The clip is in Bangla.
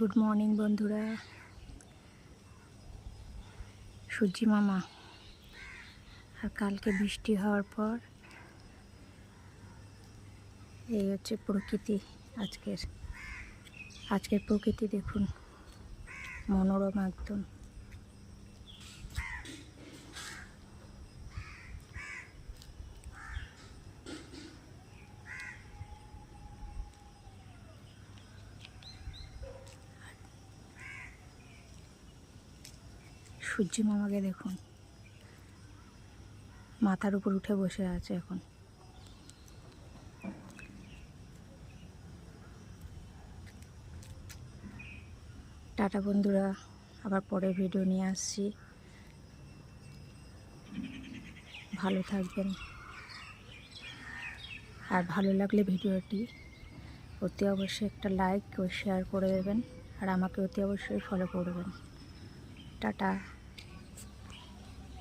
গুড মর্নিং বন্ধুরা। সূর্যি মামা, আর কালকে বৃষ্টি হওয়ার পর এই হচ্ছে প্রকৃতি আজকের। আজকের প্রকৃতি দেখুন, মনোরম একদম। সূর্যি মামাকে দেখুন। মাথার উপর উঠে বসে আছে এখন। টাটা বন্ধুরা, আবার পরে ভিডিও নিয়ে আসছি। ভালো থাকবেন। আর ভালো লাগলে ভিডিওটি অতি অবশ্যই একটা লাইক ও শেয়ার করে দেবেন। আর আমাকে অতি অবশ্যই ফলো করবেন টাটা।